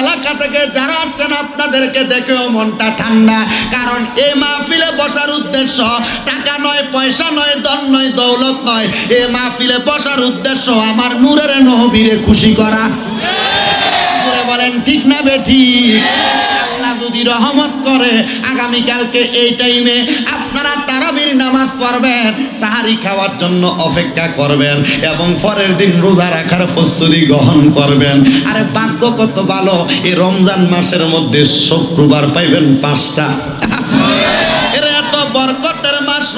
এলাকা থেকে যারা আসছেন, আপনাদেরকে দেখেও মনটা ঠান্ডা। কারণ এই মাহফিলে বসার উদ্দেশ্য টাকা নয়, পয়সা নয়, ধন নয়, দৌলত নয়। এই মাহফিলে বসার উদ্দেশ্য আমার নূরের নবীরে খুশি করা। বলেন, ঠিক না বেঠিক আল্লাহ যদি রহমত করে, আগামীকালকে এই টাইমে তারাবির নামাজ পড়বেন, সাহারি খাওয়ার জন্য অপেক্ষা করবেন এবং পরের দিন রোজা রাখার প্রস্তুতি গ্রহণ করবেন। আরে ভাগ্য কত ভালো, এই রমজান মাসের মধ্যে শুক্রবার পাইবেন পাঁচটা।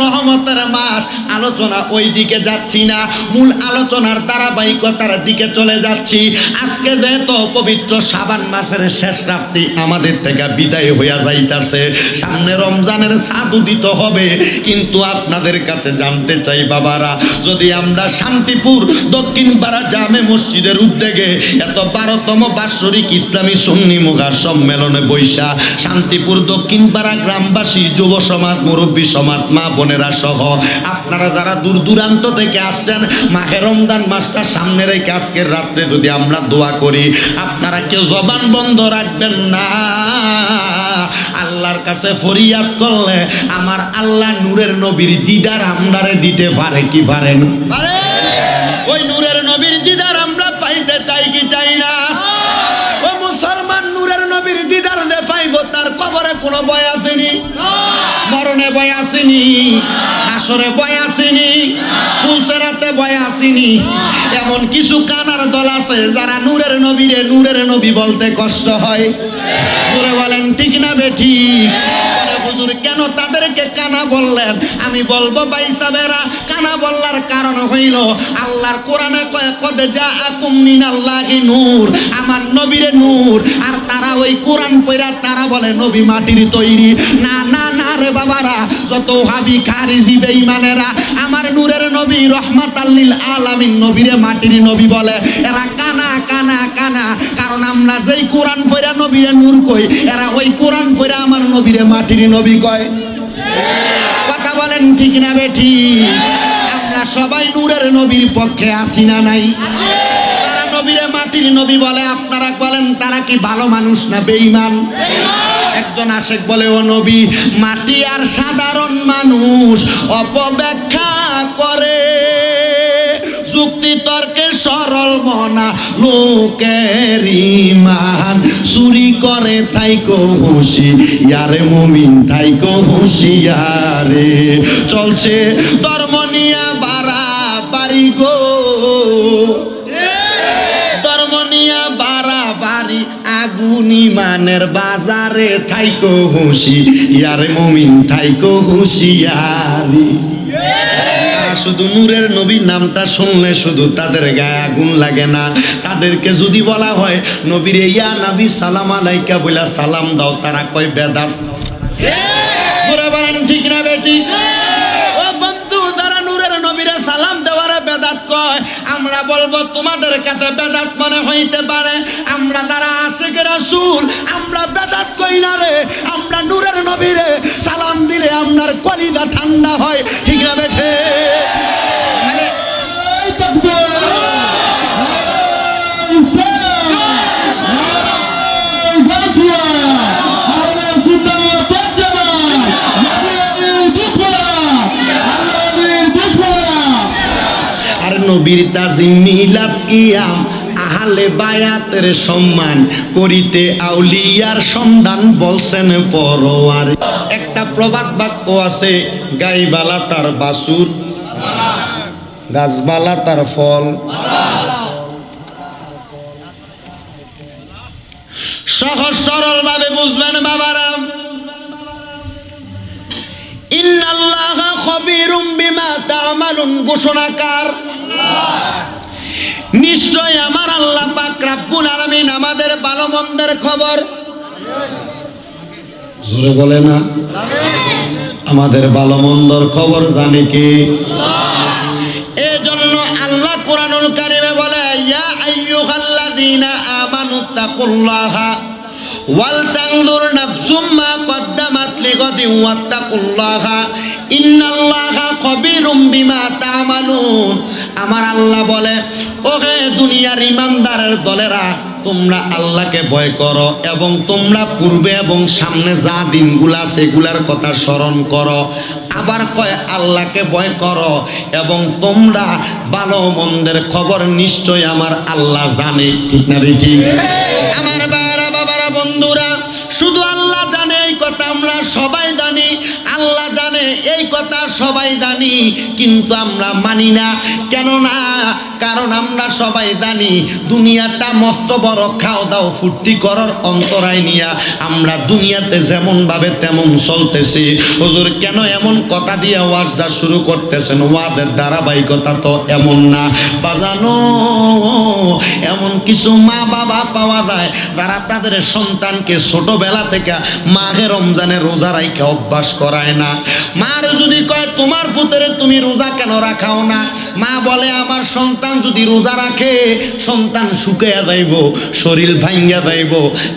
রহমতের মাস, আলোচনা ওই দিকে যাচ্ছি না। মূল আলোচনার ধারাবাহিকতার দিকে চলে যাচ্ছি। আজকে যেহেতু পবিত্র সাবান মাসের শেষ রাত্রি আমাদের থেকে বিদায় হইয়া যাইতাছে। সামনে রমজানের সাধ উদিত হবে, কিন্তু আপনাদের কাছে জানতে চাই বাবারা, যদি আমরা শান্তিপুর, দক্ষিণ পাড়া জামে মসজিদের উদ্যোগে এত বারোতম বাৎসরিক ইসলামী সুন্নি মুগা সম্মেলনে বৈশা শান্তিপুর, দক্ষিণ পাড়া গ্রামবাসী, যুব সমাজ, মুরব্বী সমাজ, মা বোনেরা সহ আপনারা যারা দূর দূরান্ত থেকে আসছেন মাহে রমজান মাসটা সামনে রেখে আজকের রাত্রে যদি আমরা দোয়া করি আপনারা কেউ জবান বন্ধ রাখবেন না। আল্লাহর কাছে ফরিয়াদ করলে আমার আল্লাহ নূরের নবীর দিদার আমরারে দিতে পারে কি পারেন ওই নূরের নবীর দিদার আমরা পাইতে চাই কি চাই না? ও মুসলমান নূরের নবীর দিদার যে পাইব তার কবরে কোনো ভয় ভয় আসেনি, আসরে ভয় আসেনি ফুলসেরাতে ভয় আসেনি। এমন কিছু কানার দল আছে যারা নূরের নবীরে নূরের নবী বলতে কষ্ট হয়। জোরে বলেন, ঠিক না বেঠি হুজুর, কেন তাদেরকে কানা বললেন? আমি বলব, ভাই সাবেরা, কানা বললার কারণ হইল, আল্লাহর কোরআনে কদে যা আকুম মিনাল্লাহি নূর। আমার নবীরে নূর। আর তারা ওই কোরআন পড়া তারা বলে, নবী মাটির তৈরি। না না না রে বাবারা, যত হাবি খারিজি, বেঈমানেরা, আমার নূরের নবী রহমাত আল্লিল আলামিন নবীরে মাটির নবী বলে, এরা কানা কানা কানা, কারণ আমরা যেই কোরআন পড়া নবীরে নূর কই, এরা ওই কোরআন পড়া আমার নবীরে মাটির নবী কয়। কথা বলেন ঠিক না বেঠি? আমরা সবাই নূরের নবীর পক্ষে আসি না নাই? তারা নবীরে মাটির নবী বলে, আপনারা বলেন তারা কি ভালো মানুষ না বেঈমান? একজন আশেক বলে, ও নবী, মাটি আর সাধারণ মানুষ অপব্যাখ্যা করে। যুক্তি তর্কে সরল মনা লোকের ইমান চুরি করে থাইকো হুশি ইয়ারে মুমিন থাইকো হুশিয়ারে। চলছে ধর্ম নিয়া বাড়া বাড়ি গো। আগুনি মানের বাজারে থাইকো হুশি, ইয়ারে মুমিন থাইকো হুশিয়ারি শুধু নূরের নবীর নামটা শুনলে শুধু তাদের গায়ে আগুন লাগে না। তাদেরকে যদি বলা হয়, নবীর, ইয়া নাবি, সালাম আলাইকা, বইলা সালাম দাও, তারা কয় বেদাত। ঠিক না বেটি সালাম দেওয়ারে বেদাত কয়। আমরা বলব, তোমাদের কাছে বেদাত মনে হইতে পারে। আমরা যারা আশেখ রাসূল, আমরা বেদাত কই না রে। আমরা নূরের নবীরে সালাম দিলে আপনার কলিজা ঠান্ডা হয়। ঠিক না বেঠে? মানে নবীর তাজিম কিয়াম, আহালে বায়াতের সম্মান করিতে আউলিয়ার সন্ধান বলছেন পরোয়ার। একটা প্রবাদ বাক্য আছে, গাইবালা তার বাসুর, গাছবালা তার ফল। সহজ সরল ভাবে বুঝবেন বাবারাম ইন্নাল্লাহ খবিরুম বিমা তা'মালুন। ঘোষণাকার নিশ্চয় আমার আল্লাহ পাক রাব্বুল আলামিন আমাদের ভালো মন্দের খবর। জোরে বলে না? আমাদের ভালো মন্দর খবর জানে কি? এই জন্য আল্লাহ কোরআনুল কারিমে বলে ইয়া আইয়ুহাল্লাযীনা আমানুত্তাকুল্লাহা ওয়াল তানজুর নাফসুম মা কদ্দামাত লিগাদিন ওয়াত্তাকুল্লাহা। ইন্নাল্লাহা খবীরুম বিমা তা'মালুন। আমার আল্লাহ বলে, ওহে দুনিয়ার ইমানদারের দলেরা, তোমরা আল্লাহকে ভয় করো এবং তোমরা পূর্বে এবং সামনে যা দিনগুলা সেগুলার কথা স্মরণ করো। আবার কয়, আল্লাহকে ভয় করো এবং তোমরা ভালো মন্দের খবর নিশ্চয় আমার আল্লাহ জানে। ঠিক না ঠিক? শুধু আল্লাহ জানে এই কথা, আমরা সবাই জানি। আল্লাহ জানে এই কথা, সবাই জানি। কিন্তু আমরা মানি না। কেন না কারণ আমরা সবাই জানি, দুনিয়াটা মস্ত বড়, খাও দাও, ফুর্তি করার অন্তরায় নিয়া আমরা দুনিয়াতে যেমন ভাবে তেমন চলতেছি। হুজুর, কেন এমন কথা দিয়ে ওয়াজটা শুরু করতেছেন? ওয়াদের ধারাবাহিকতা তো এমন না। বাজানো এমন কিছু মা বাবা পাওয়া যায় যারা তাদের সন্তানকে ছোটবেলা থেকে মাঘে রমজানে রোজা রাইকে অভ্যাস করায় না। মার যদি কয়, তোমার পুতরে তুমি রোজা কেন রাখাও না? মা বলে, আমার সন্তান যদি রোজা রাখে, সন্তান শুকিয়ে যাইব, শরীর ভাঙ্গা যাইব।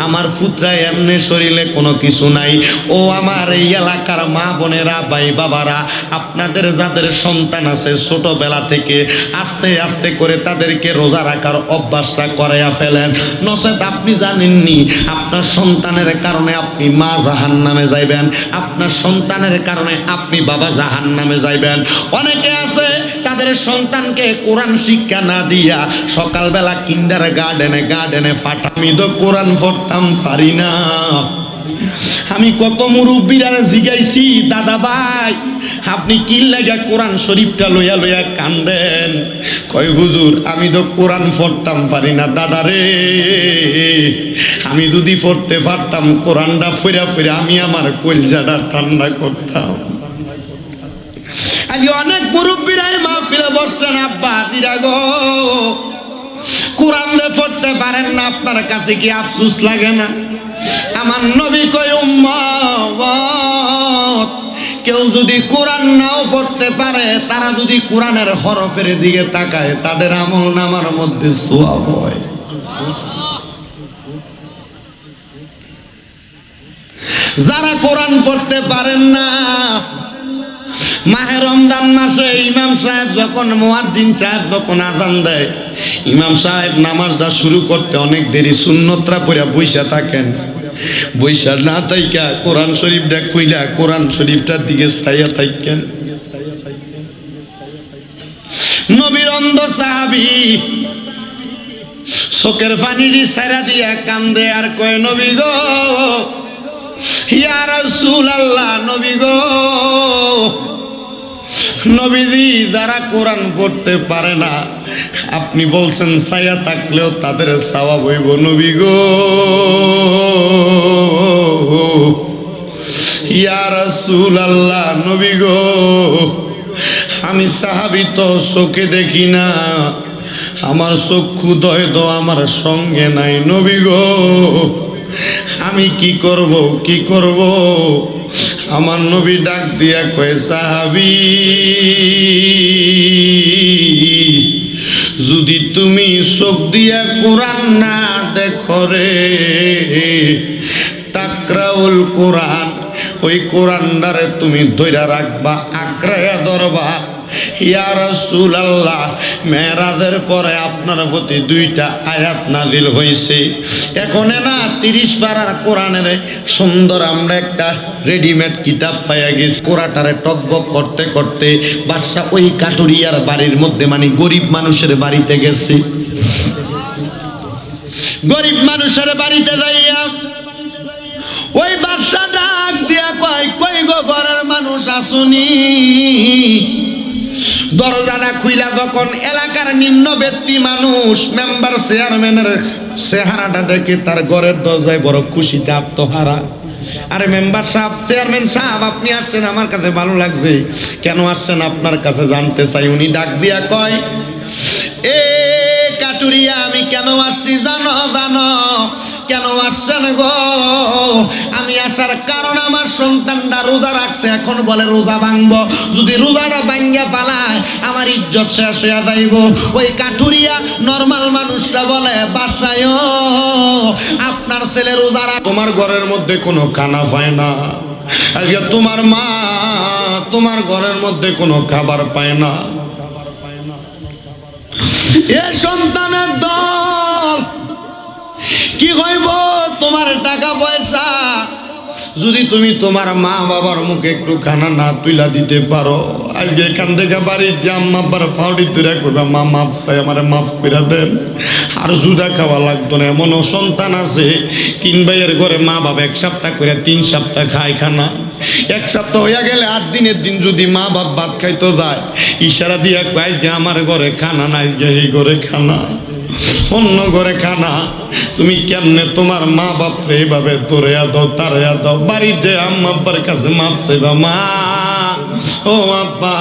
আমার পুত্রায় এমনি শরীরে কোনো কিছু নাই। ও আমার এই এলাকার মা বোনেরা, ভাই বাবারা, আপনাদের যাদের সন্তান আছে ছোটবেলা থেকে আস্তে আস্তে করে তাদেরকে রোজা রাখার অভ্যাসটা করাইয়া ফেলেন। নচেত আপনি জানেননি, আপনার সন্তানের কারণে আপনি মা জাহান নামে যাইবেন। আপনার সন্তানের কারণে আপনি বাবা জাহান নামে যাইবেন। অনেকে আছে, তাদের সন্তানকে কোরআন শিক্ষা না দিয়া সকালবেলা কিন্ডার গার্ডেনে গার্ডেনে ফাটামি, তো কোরআন ফোরতাম পারি না। আমি কত মুরব্বীরা জিগাইছি, দাদা ভাই, আপনি কি লাগা কোরআন শরীফটা লইয়া লইয়া কান্দেন? কয়, হুজুর, আমি তো কোরআন পড়তাম পারি না, দাদা রে। আমি যদি পড়তে পারতাম, কোরআনটা ফিরা ফিরা আমি আমার কলজাটা ঠান্ডা করতাম। আজ অনেক মুরব্বীরাই মাহফিলে বসছেন, আব্বা দিরা গো, কোরআন পড়তে পারেন না, আপনার কাছে কি আফসুস লাগে না? আমার নবী কয় উম্মত কেউ যদি কোরআন নাও পড়তে পারে, তারা যদি কোরআনের হরফের দিকে তাকায়, তাদের আমল নামার মধ্যে সোয়াব হয়। যারা কোরআন পড়তে পারেন না, মাহে রমজান মাসে ইমাম সাহেব যখন, মুয়াজ্জিন সাহেব যখন আজান দেয়, ইমাম সাহেব নামাজটা শুরু করতে অনেক দেরি শূন্যত্রা পড়া বইসা থাকেন। বইসা না থাইকা কোরআন শরীফটা খুইলা, কোরআন শরীফটার দিকে চাইয়া থাকেন নবীর অন্ধ সাহাবি চোখের পানিটি সারা দিয়া কান্দে আর কয়, নবী গো, ইয়া রাসূলুল্লাহ, নবী গো নবীজি যারা কোরআন পড়তে পারে না, আপনি বলছেন ছায়া থাকলেও তাদের সাওয়াব হইব নবী গো। ইয়া রাসূলুল্লাহ, নবী গো, আমি সাহাবি তো চোখে দেখি না, আমার চক্ষু দয় দো আমার সঙ্গে নাই নবী গো। আমি কি করব কি করব? আমার নবী ডাক দিয়া কয়ে, সাহাবি, যদি তুমি চোখ দিয়া কোরআন না দেখো রে, তাকরাউল কোরআন, ওই কোরআনটারে তুমি ধৈরা রাখবা আগ্রায়া ধরবা। ইয়া রাসূলুল্লাহ মেরাজের পরে আপনার প্রতি দুইটা আয়াত নাজিল হয়েছে এখন না, তিরিশ পারার কোরআনের সুন্দর আমরা একটা রেডিমেড কিতাব পাইয়া গেছি। কোরআটারে টকবক করতে করতে বাদশা ওই কাটুরিয়ার বাড়ির মধ্যে মানে গরিব মানুষের বাড়িতে গেছে। গরিব মানুষের বাড়িতে যাইয়া ওই বাদশা ডাক দিয়া কয়, কই গো ঘরের মানুষ আসুনি? দরজাটা খুইলা যখন এলাকার নিম্ন ব্যক্তি মানুষ মেম্বার চেয়ারম্যানের চেহারাটা দেখে তার ঘরের দরজায় বড় খুশিতে আত্মহারা। আরে মেম্বার সাহেব, চেয়ারম্যান সাহেব, আপনি আসছেন, আমার কাছে ভালো লাগছে। কেন আসছেন আপনার কাছে জানতে চাই? উনি ডাক দিয়া কয়, এ কাটুরিয়া, আমি কেন আসছি? জানো জানো কেন আসছেন গো? আমি আসার কারণ আমার সন্তানটা রোজা রাখছে এখন বলে রোজা ভাঙবো। যদি রোজাটা ভাঙ্গা পালায় আমার ইজ্জত শেষ হয়ে যাইব। ওই কাঠুরিয়া নর্মাল মানুষটা বলে বাসায় আপনার ছেলে রোজা রাখ তোমার ঘরের মধ্যে কোনো খানা পায় না। আজকে তোমার মা তোমার ঘরের মধ্যে কোনো খাবার পায় না। এ সন্তানের দল কি কইব? তোমার টাকা পয়সা। যদি তুমি তোমার মা বাবার মুখে একটু খানা না তুইলা দিতে পারো, আজকে এখান থেকে বাড়ি যে আম্মা ফাউডি তুইরা করবে মা মাপ চাই, আমার মাফ করে দেন। আর জুদা খাওয়া লাগতো না, এমনও সন্তান আছে। তিন ভাইয়ের ঘরে মা বাবা এক সপ্তাহ করে তিন সপ্তাহ খায় খানা। এক সপ্তাহ হইয়া গেলে আট দিনের দিন যদি মা বাপ ভাত খাইতো যায়, ইশারা দিয়া কয় যে, আমার ঘরে খানা নাই আজকে এই ঘরে খানা। অন্য ঘরে খানা। তুমি কেমনে তোমার মা বাপরে এইভাবে তোরে দাও তারে দাও বাড়ি যে আম্মা আব্বার কাছে মাপ চাইবা, মা। ও আব্বা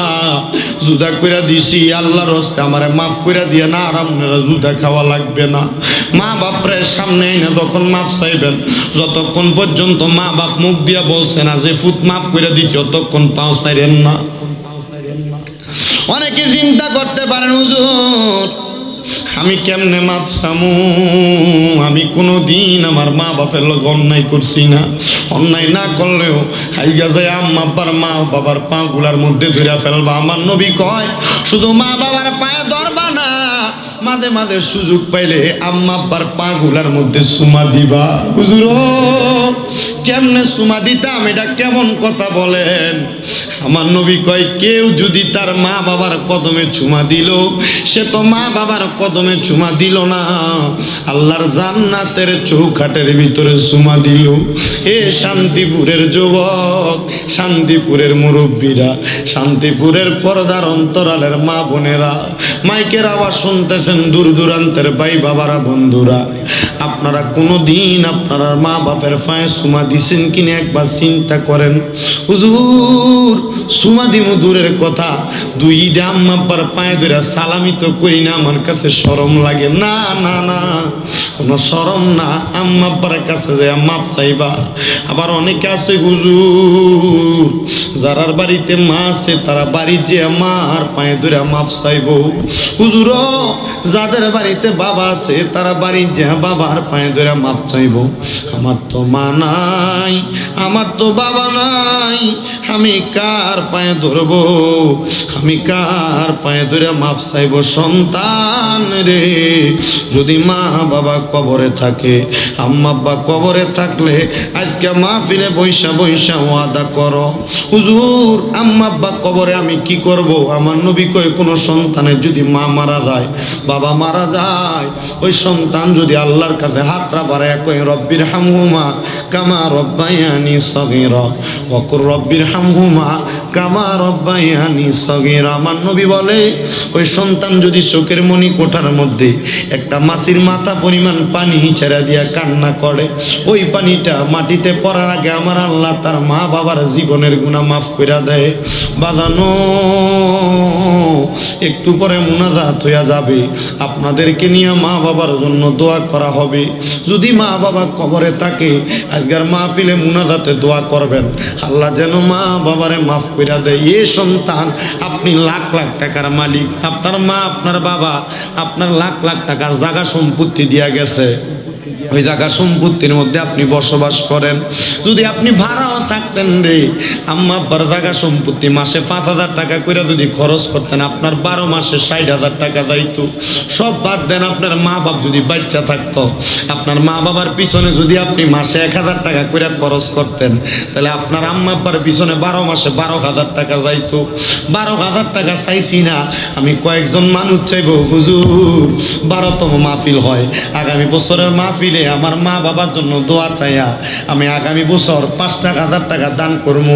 জুদা কইরা দিছি, আল্লাহর হস্তে আমারে মাফ কইরা দিয়ে না, আর আপনারা জুদা খাওয়া লাগবে না। মা বাপরে সামনে আইনা যখন মাপ চাইবেন, যতক্ষণ পর্যন্ত মা বাপ মুখ দিয়া বলছে না যে ফুট মাফ কইরা দিছি ততক্ষণ পাও চাইরেন না। অনেকে চিন্তা করতে পারেন, হুজুর আমি কেমনে মাপ সামু? আমি কোনো দিন আমার মা বাপের লোক অন্যায় করছি না। অন্যায় না করলেও হাইগা যায় আম্মা আব্বার মা বাবার পা গুলার মধ্যে ধরে ফেলবা। আমার নবী কয়, শুধু মা বাবার পায়ে ধরবা না, মাঝে মাঝে সুযোগ পাইলে আম্মা পা গুলার মধ্যে সুমা দিবা। হুজুর কেমনে সুমা দিতাম, এটা কেমন কথা বলেন? আমার নবী কয়, কেউ যদি তার মা বাবার কদমে চুমা দিল, সে তো মা বাবার কদমে চুমা দিল না। আল্লাহর জান্নাতের চৌখাটের ভিতরে চুমা দিল। এ শান্তিপুরের যুবক, শান্তিপুরের মুরব্বীরা, শান্তিপুরের পর্দার অন্তরালের মা বোনেরা, মাইকের আবার শুনতেছেন দূর দূরান্তের ভাই বাবারা, বন্ধুরা। আপনারা কোনো দিন আপনার মা বাপের পায়ে সুমা দিছেন কিনা একবার চিন্তা করেন। হুজুর সুমা দিমু দূরের কথা, দুই ঈদে আম্মা আব্বার পায়ে ধরে সালামি তো করি না, আমার কাছে শরম লাগে। না না না, কোনো শরম না। আম্মা আব্বার কাছে যে মাপ চাইবা। আবার অনেকে আছে হুজুর, যারার বাড়িতে মা আছে, তারা বাড়ির যে আমার পায়ে ধরে মাপ চাইব। হুজুর, যাদের বাড়িতে বাবা আছে, তারা বাড়ির যে বাবার পায়ে ধরে মাপ চাইব। আমার তো মা নাই, আমার তো বাবা নাই, আমি কার পায়ে ধরবো? আমি কার পায়ে ধরে মাপ চাইব সন্তান রে? যদি মা বাবা কবরে থাকে, আম্মা আব্বা কবরে থাকলে আজকে মা ফিরে বৈশা বৈশা ওয়াদা করো। হুজুর, আম্মা আব্বা কবরে আমি কি করব? আমার নবী কয় কোনো সন্তানের যদি মা মারা যায়, বাবা মারা যায়, ওই সন্তান যদি আল্লাহর কাছে হাতরা বাড়ায় কয় রব্বির হামহুমা কামা রব্বায়ানি সগীরা ওকুর রব্বির হামহুমা কামা রব্বায়ানি সগীরা। আমার নবী বলে, ওই সন্তান যদি চোখের মনি কোঠার মধ্যে একটা মাছির মাথা পরিমাণ পানি ছেড়া দিয়া কান্না করে, ওই পানিটা মাটিতে পড়ার আগে আমার আল্লাহ তার মা বাবার জীবনের গুণা মাফ কইরা দেয়। বাজানো, একটু পরে মুনাজাত হইয়া যাবে। আপনাদেরকে নিয়ে মা বাবার জন্য দোয়া করা হবে। যদি মা বাবা কবরে থাকে, আজকের মাহফিলে মুনাজাতে দোয়া করবেন। আল্লাহ যেন মা বাবারে মাফ করে দেয়, এ সন্তান, আপনি লাখ লাখ টাকার মালিক। আপনার মা, আপনার বাবা, আপনার লাখ লাখ টাকার জায়গা সম্পত্তি দিয়া গেছে। ওই জায়গা সম্পত্তির মধ্যে আপনি বসবাস করেন। যদি আপনি ভাড়াও থাকতেন রে। আম্মা আব্বার জায়গা সম্পত্তি মাসে পাঁচ হাজার টাকা করে যদি খরচ করতেন, আপনার বারো মাসে ষাট হাজার টাকা যাইতো। সব বাদ দেন আপনার মা বাপ যদি বাচ্চা থাকতো। আপনার মা বাবার পিছনে যদি আপনি মাসে এক হাজার টাকা করে খরচ করতেন, তাহলে আপনার আম্মা আব্বার পিছনে বারো মাসে বারো হাজার টাকা যাইতো। বারো হাজার টাকা চাইছি না, আমি কয়েকজন মানুষ চাইব, হুজুর, বারোতম মাহফিল হয়। আগামী বছরের মাহফিলে আমার মা বাবার জন্য দোয়া চাইয়া আমি আগামী বছর পাঁচটা হাজার টাকা দান করব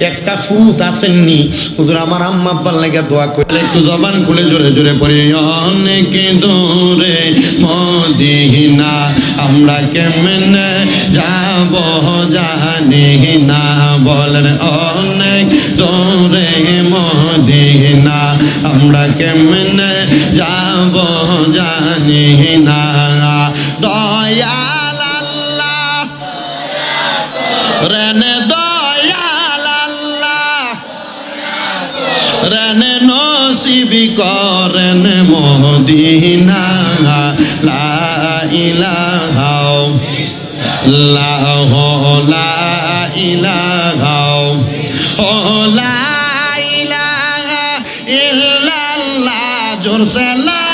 একটা ফুট আসেননি। হুজুর, আমার আম্মা আব্বার লেগে দোয়া করে। একটু জবান খুলে জোরে জোরে পড়ি। অনেক দূরে মদিনা, আমরা কেমনে যাব জানি না। বলেন, অনেক দূরে মদিনা, আমরা কেমনে যাব জানি না। দয়াল রেনে দয়াল আল্লাহ। রেনে নসিবি করেন মদিনা। লা ইলাহা লাহ লা ইলাহা ও লা ইলাহা ইল্লাল্লাহ। জোরসে লা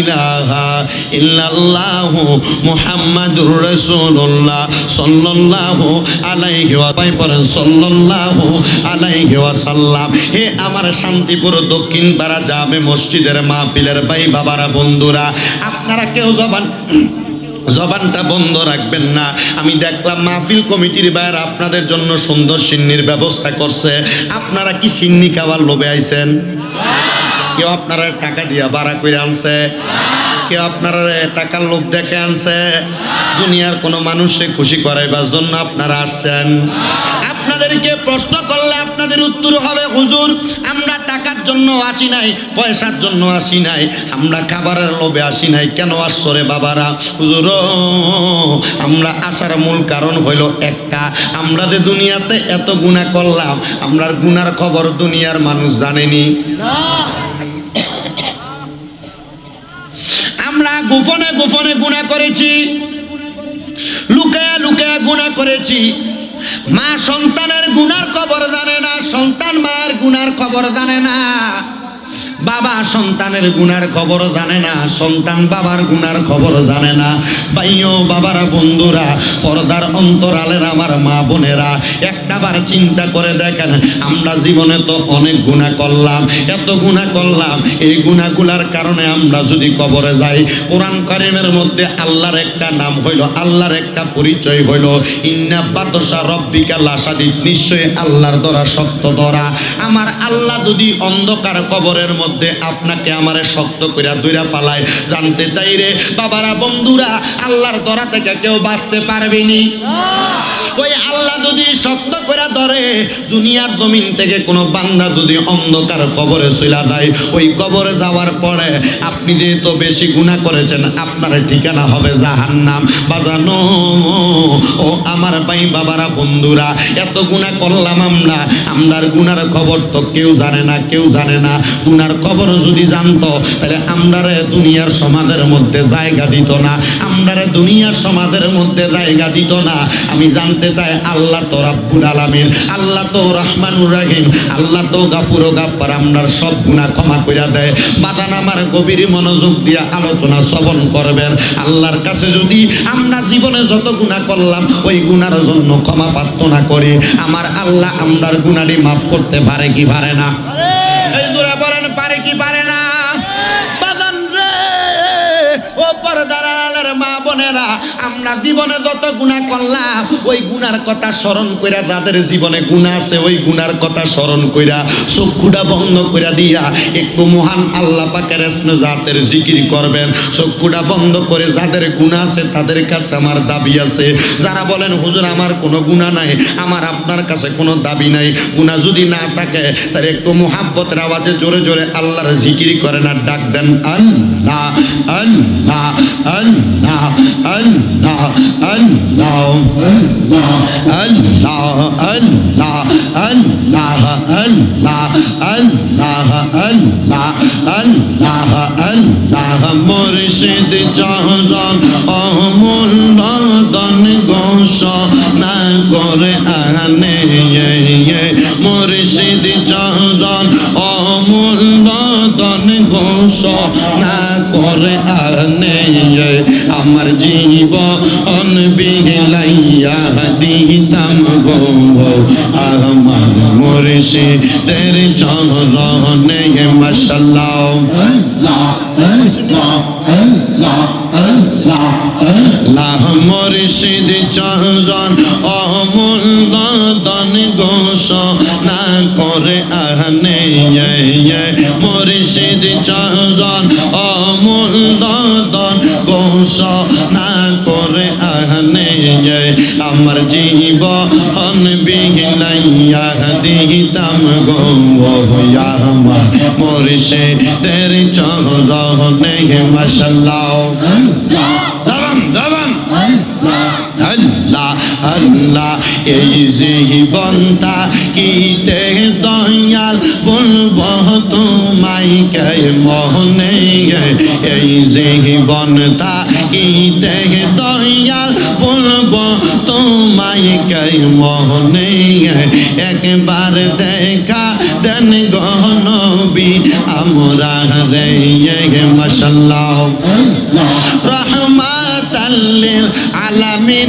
ইলাহা ইল্লাল্লাহু মুহাম্মাদুর রাসূলুল্লাহ সাল্লাল্লাহু আলাইহি ওয়া পড়েন, সাল্লাল্লাহু আলাইহি ওয়াসাল্লাম হে আমার শান্তিপুর দক্ষিণ পাড়া জামে মসজিদের মাহফিলের ভাই বাবারা, বন্ধুরা, আপনারা কেউ জবান জবানটা বন্ধ রাখবেন না। আমি দেখলাম মাহফিল কমিটির বাইরে আপনাদের জন্য সুন্দর সিন্নির ব্যবস্থা করছে। আপনারা কি সিন্নি খাওয়ার লোভে আইছেন? কেউ আপনারা টাকা দিয়া ভাড়া করে আনছে। কেউ আপনারা টাকার লোভ দেখে আনছে। দুনিয়ার কোনো মানুষে খুশি করাইবার জন্য আপনারা আসছেন। আপনাদেরকে প্রশ্ন করলে আপনাদের উত্তর হবে হুজুর আমরা টাকার জন্য আসি নাই পয়সার জন্য আসি নাই আমরা খাবারের লোভে আসি নাই। কেন আসছো রে বাবারা? হুজুর আমরা আসার মূল কারণ হইল একটা আমরা যে দুনিয়াতে এত গুণা করলাম আমরার গুনার খবর দুনিয়ার মানুষ জানেনি। আমরা গোপনে গোপনে গুণা করেছি। লুকায়া লুকায়া গুণা করেছি। মা সন্তানের গুনার খবর জানে না, সন্তান মায়ের গুনার খবর জানে না। বাবা সন্তানের গুনার খবর জানে না, সন্তান বাবার গুনার খবর জানে না। ভাইও বাবারা, বন্ধুরা, পর্দার অন্তরালের আমার মা বোনেরা একটাবার চিন্তা করে দেখেন, আমরা জীবনে তো অনেক গুণা করলাম, এত গুণা করলাম, এই গুণাগুলার কারণে আমরা যদি কবরে যাই, কোরআন কারিমের মধ্যে আল্লাহর একটা নাম হইল, আল্লাহর একটা পরিচয় হইল, ইন্না বাতসা রব্বিকা লাসাদিত নিশ্চয়ই আল্লাহর দ্বারা শক্ত ধরা আমার আল্লাহ যদি অন্ধকার কবরের মধ্যে আপনাকে আমারে শক্ত কইরা দইরা ফালায়। জানতে চাই রে, বাবারা, বন্ধুরা, আল্লাহর দ্বারা থেকে কেউ বাঁচতে পারবেনি ওই আল্লাহ যদি শক্ত করে ধরে, দুনিয়ার জমিন থেকে কোনো বান্দা যদি অন্ধকার কবরে চইলা দেয়, ওই কবরে যাওয়ার পরে আপনি যেহেতু বেশি গুণা করেছেন, আপনার ঠিকানা হবে জাহান্নাম। বাজানো, ও আমার ভাই, বাবারা, বন্ধুরা, এত গুণা করলাম আমরা, আমরার গুনার খবর তো কেউ জানে না, কেউ জানে না। গুনার খবর যদি জানতো, তাহলে আমরারে দুনিয়ার সমাজের মধ্যে জায়গা দিত না। আমরারে দুনিয়ার সমাজের মধ্যে জায়গা দিত না। আমি জানতে চাই, আল্লাহ তো রাব্বুল আলামিন, আল্লাহ তো রহমানুর রাহিম, আল্লাহ তো গাফুর ও গাফার আমরার সব গুনাহ ক্ষমা কইরা দেয়। বাদান আমার গভীর মনোযোগ দিয়ে আলোচনা শ্রবণ করবেন। আল্লাহর কাছে যদি আমরা জীবনে যত গুনাহ করলাম, ওই গুনার জন্য ক্ষমা প্রার্থনা করি। আমার আল্লাহ আমরার গুনারি মাফ করতে পারে কি পারে না? কি পারে বোনেরা, আমরা জীবনে যত গুনাহ করলাম, ওই গুনার কথা স্মরণ কইরা যাদের জীবনে গুনাহ আছে, ওই গুনার কথা স্মরণ কইরা চক্ষুটা বন্ধ কইরা দিয়া একটু মহান আল্লাহ পাকের ইসমে জাতের জিকির করবেন, চক্ষুটা বন্ধ করে যাদের গুনাহ আছে, তাদের কাছে আমার দাবি আছে। যারা বলেন, হুজুর, আমার কোনো গুনাহ নাই, আমার আপনার কাছে কোনো দাবি নাই, গুনাহ যদি না থাকে, তাহলে একটু মোহাব্বতের আওয়াজে জোরে জোরে আল্লাহর জিকির করেন আর ডাক দেন, আল্লাহ আল্লাহ আল্লাহ আল্লাহ আল্লাহ আল্লাহ আল্লাহ আল্লাহ আল্লাহ আল্লাহ আল্লাহ আল্লাহ আল্লাহ মুর্শিদ চহরন অমূল্য দন গোস না করে আনে মুর্শিদ চহরন অমূল্য দন গোস না করে আনে আমার জীবন বিগলাইয়া দিতাম গো আমার মুর্শিদের চরণে মাশাল্লাহ। লাহ মুর্শিদ চরণ অমূল্য গোস না করে আহনে। মুর্শিদ ধ্বংস না করে আহনে আমার জীবন বিঘ্নাইয়া দিতাম গো আমার মরিষে দের চহর নেহে মশাল্লাহ। আল্লাহ এই জীবনটা কিতে দয়াল বলব তোমায় কে? মহনে এই জীবনটা কিতে দয়াল বলব তোমায় কে? মহনে একবার দেখা দেন গহনবী আমরা রে মশাল্লাহ। রহমাতাল্লিল আলামিন।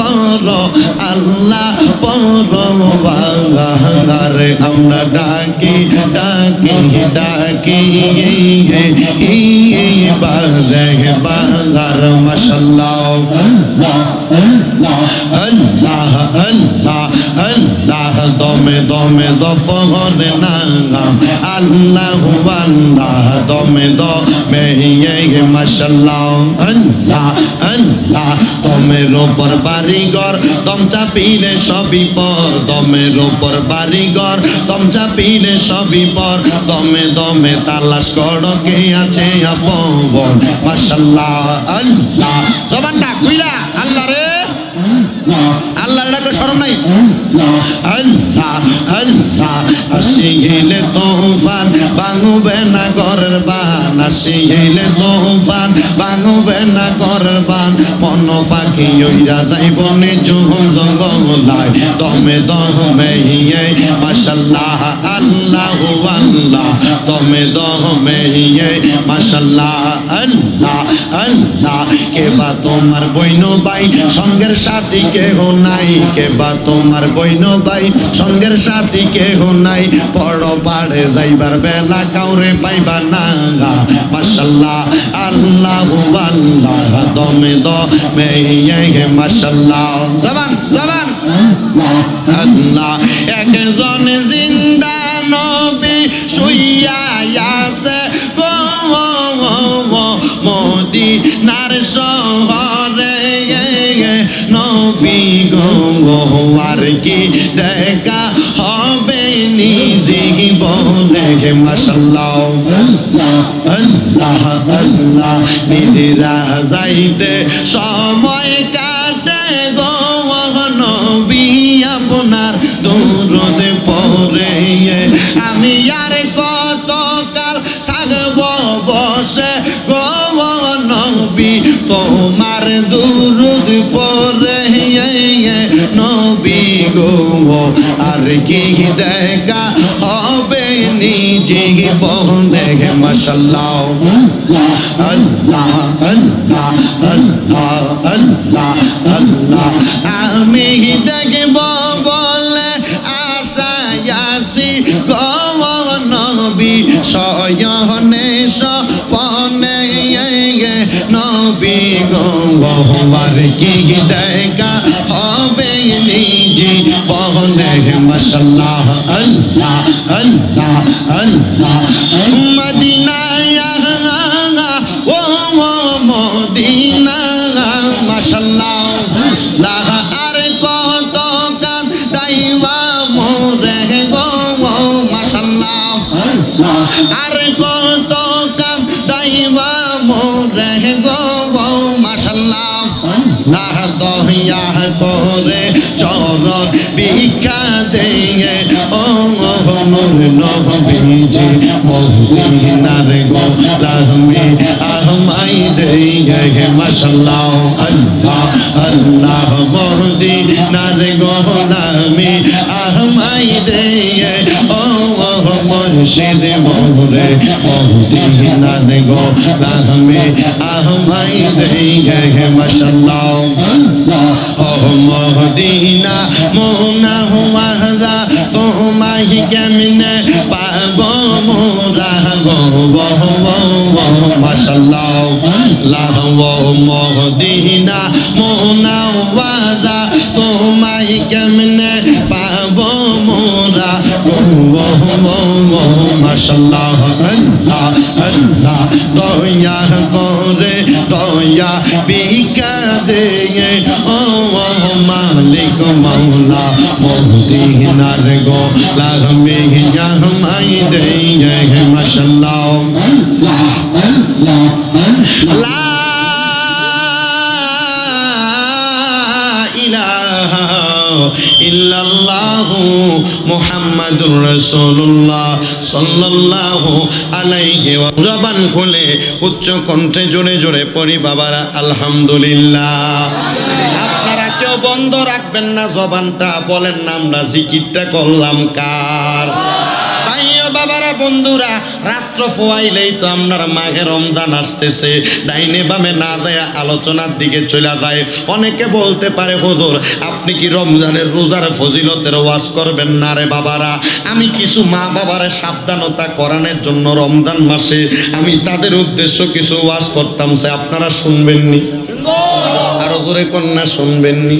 কর আল্লাহ পরহার আমরা ডাকি ডাকি ডাকি বারে বাগার মশাল্লাহ। আল্লাহ আল্লাহ আল্লাহ, দমে দমে দফর নাগাম আল্লাহ আল্লাহ, দমে দমে ইয়ে মাশাল্লাহ। আল্লাহ আল্লাহ দমের ওপর বাড়িঘর, দম চাপিলে সবই পর, দমের ওপর বাড়িঘর। দম চাপিলে সবই পর, দমে দমে তালাশ করকে আছে আপন? মাসাল্লাহ আল্লাহ। জবান না কুইলা আল্লাহ রে। আল্লাহ ডাকলে শরম নাই? আল্লাহ আল্লাহ আসিলে তোফান বাঙবে না ঘরের বান। আসিলে তোফান বাঙবে না ঘরের বান। মন ফাঁকি ওইরা যাইব নিজ জঙ্গলায়। দমে দমে ইয়ে মাশাল্লাহ, আল্লাহ আল্লাহ। দমে দমে ইয়ে মাশাল্লাহ, আল্লাহ আল্লাহ। কে বা তোমার বইন ভাই সঙ্গের সাথী কেহ নাই? কে বা তোমার বইন ভাই সঙ্গের সাথী কেহ নাই বড় পাড়ে যাইবার বেলা কাউরে পাইবা না গা। মাশাল্লাহ আল্লাহ আল্লাহ দমে দমে হে মাসাল্লাহ জবান জবান। আল্লাহ একজন জিন্দা বলে মাসাল্লাহ আল্লাহ আল্লাহ যাইতে সময় কাটে গো নবী আপনার দূরদ পরে আমি আর কত কাল থাকব বসে গো নবী তোমার দুরুদ পরে নবী গো আর কি দেখা হবে নিজে বনে? মশাল্লাহ। আল্লাহ আল্লাহ আল্লাহ আল্লাহ। আল্লাহ আমি দেখব বলে আশায়াসি গবনবী শয়নে সপনে নবী গবার কি দেখা বহনে মশাল্লাহ আল্লাহ আল্লাহ আল্লাহ। মদিনায় ও মহিনার গো লাহমি আহমাই দেয়ে মাশাল্লাহ আল্লাহ আল্লাহ মহদি নার গো লাহমি আহমাই দেয়ে ও মুর্শিদ মোরে মহদি নার গো লাহমি আহমাই দেয়ে মাশাল্লাহ ও মহদিনা মোনা হুয়ারা তোমায় কেমনে পাব মোরা গো মহদিনা মোহনাওয়ারা তোমায় কেমনে পাব মোরা মাশাল্লাহ আল্লাহ আল্লাহ দয়া করে দয়া বিকা দে মালিক মৌলা মহদিনার গো লাগমে হামাই দে মাশাল্লাহ। লা ইলাহা ইল্লাল্লাহু মুহাম্মাদুর রাসূলুল্লাহ সাল্লাল্লাহু আলাইহি ওয়া জবান খুলে উচ্চ কণ্ঠে জোরে জোরে পড়ি, বাবারা, আলহামদুলিল্লাহ। কেউ বন্ধ রাখবেন না, জবানটা বলেন না, আমরা জিকিরটা করলাম কার? বাবারা, বন্ধুরা, রাত্র ফোয়াইলেই তো আপনার মাঘে রমজান আসতেছে। ডাইনে বামে না দেয়া আলোচনার দিকে চলে যায়। অনেকে বলতে পারে, হুজুর, আপনি কি রমজানের রোজার ফজিলতের ওয়াজ করবেন না রে বাবারা? আমি কিছু মা বাবারে সাবধানতা করানোর জন্য রমজান মাসে আমি তাদের উদ্দেশ্য কিছু ওয়াজ করতাম, সে আপনারা শুনবেননি? আরও জোরে কন্যা শুনবেননি।